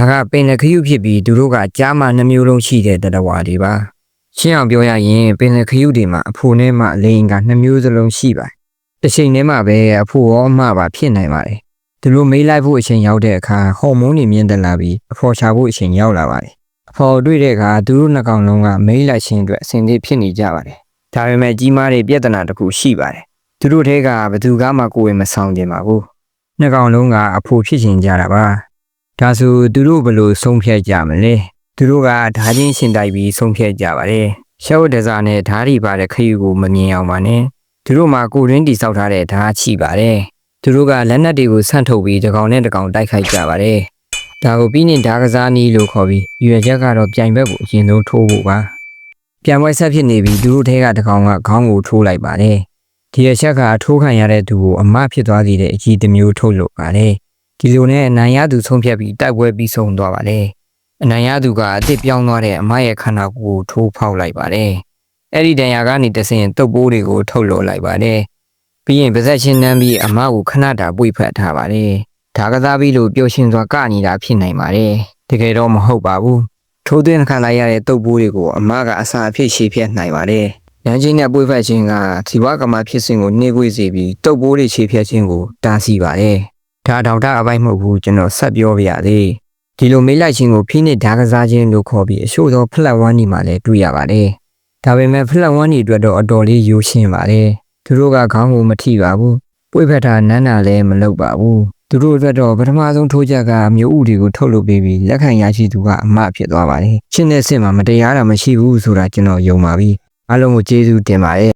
ဒါကပင်လယ်ခရုဖြစ်ပြီးသူတို့ကကြားမနှမျိုးလုံးရှိတဲ့တတဝါတွေပါရှင်းအောင်ပြောရရင်ပင်လယ်ခရုတွေမှာအဖိုနဲ့မှအလိန်ကနှမျိုးစလုံးရှိပါတယ်တစ်ချိန်တည်းမှာပဲအဖိုရောအမပါဖြစ်နိုင်ပါတယ်သူတို့မေးလိုက်ဖို့အချိန်ရောက်တဲ့အခါဟော်မုန်းတွေမြင့်တက်လာပြီးအဖော်ချဖို့အချိန်ရောက်လာပါတယ်အဖော်တွေ့တဲ့အခါသူတို့နှစ်ကောင်လုံးကမေးလိုက်ခြင်းအတွက်အဆင်သင့်ဖြစ်နေကြပါတယ်ဒါပေမဲ့ကြီးမားတဲ့ပြဿနာတစ်ခုရှိပါတယ်သူတို့ထဲကဘသူကမှကိုယ်ဝင်မဆောင်ကြပါဘူးနှစ်ကောင်လုံးကအဖိုဖြစ်ခြင်းကြတာပါ ဒါဆိုသူတို့ဘယ်လိုဆုံးဖြတ်ကြမလဲသူတို့ကဓာချင်းရှင်တိုက်ပြီးဆုံးဖြတ်ကြပါတယ်ရှောက်ဒဇာနဲ့ဓာရီပါတဲ့ခရီးကိုမမြင်အောင်ပါနဲ့သူတို့မှာကိုရင်းတီဆောက်ထားတဲ့ဓာချိပါတယ်သူတို့ကလက်နက်တွေကိုဆန့်ထုတ်ပြီးတစ်ကောင်နဲ့တစ်ကောင်တိုက်ခိုက်ကြပါတယ်ဒါကိုပြီးရင်ဓာကစားနီးလို့ခေါ်ပြီးရွေချက်ကတော့ပြိုင်ဘက်ကိုအရင်ဆုံးထိုးဖို့ပါပြန်ပွဲဆက်ဖြစ်နေပြီးသူတို့ထဲကတစ်ကောင်ကခေါင်းကိုထိုးလိုက်ပါတယ်ဒီအချက်ကထိုးခံရတဲ့သူကိုအမဖြစ်သွားစေတဲ့အကြီးတစ်မျိုးထုတ်လို့ပါတယ် ဒီလိုနဲ့အနိုင်ရသူဆုံးဖြတ်ပြီးတိုက်ပွဲပြီးဆုံးသွားပါတယ်။အနိုင်ရသူကအစ်စ်ပြောင်းသွားတဲ့အမရဲ့ခန္ဓာကိုယ်ကိုထိုးဖောက်လိုက်ပါတယ်။အဲ့ဒီတန်ရာကနေတဆင်တုပ်ပိုးတွေကိုထုတ်လို့လိုက်ပါတယ်။ပြီးရင်ပါဇက်ချင်းနှမ်းပြီးအမကိုခဏတာပွေဖက်ထားပါတယ်။ဒါကစားပြီးလို့ပျော်ရွှင်စွာကနေတာဖြစ်နိုင်ပါတယ်။တကယ်တော့မဟုတ်ပါဘူး။ထိုးသွင်းခံလိုက်ရတဲ့တုပ်ပိုးတွေကိုအမကအစာအဖြစ်ရှေ့ဖြတ်နိုင်ပါတယ်။လမ်းချင်းနဲ့ပွေဖက်ခြင်းကဇီဝကမ္မဖြစ်စဉ်ကိုနှိမ့်ကွေးစေပြီးတုပ်ပိုးတွေရှေ့ဖြတ်ခြင်းကိုတားဆီးပါတယ်။ ဒါတောင်တအပိုင်းမဟုတ်ဘူးကျွန်တော်ဆက်ပြောပြရသေးဒီလိုမေးလိုက်ခြင်းကိုဖိနစ်ဓာကစားခြင်းလို့ခေါ်ပြီးအရှို့သောဖလက်ဝမ်းဒီမှာလည်းတွေ့ရပါတယ်ဒါပေမဲ့ဖလက်ဝမ်းဒီအတွက်တော့အတော်လေးရိုးရှင်းပါတယ်သူတို့ကခေါင်းကိုမထိပါဘူးပွေဖက်တာနန်းနာလည်းမလုပ်ပါဘူးသူတို့အတွက်တော့ပထမဆုံးထိုးချက်ကမျိုးဥတွေကိုထုတ်လုပ်ပေးပြီးလက်ခံရရှိသူကအမဖြစ်သွားပါတယ်ရှင်းတဲ့စစ်မှာမတရားတာမရှိဘူးဆိုတာကျွန်တော်ယုံပါပြီအားလုံးကိုကျေးဇူးတင်ပါတယ်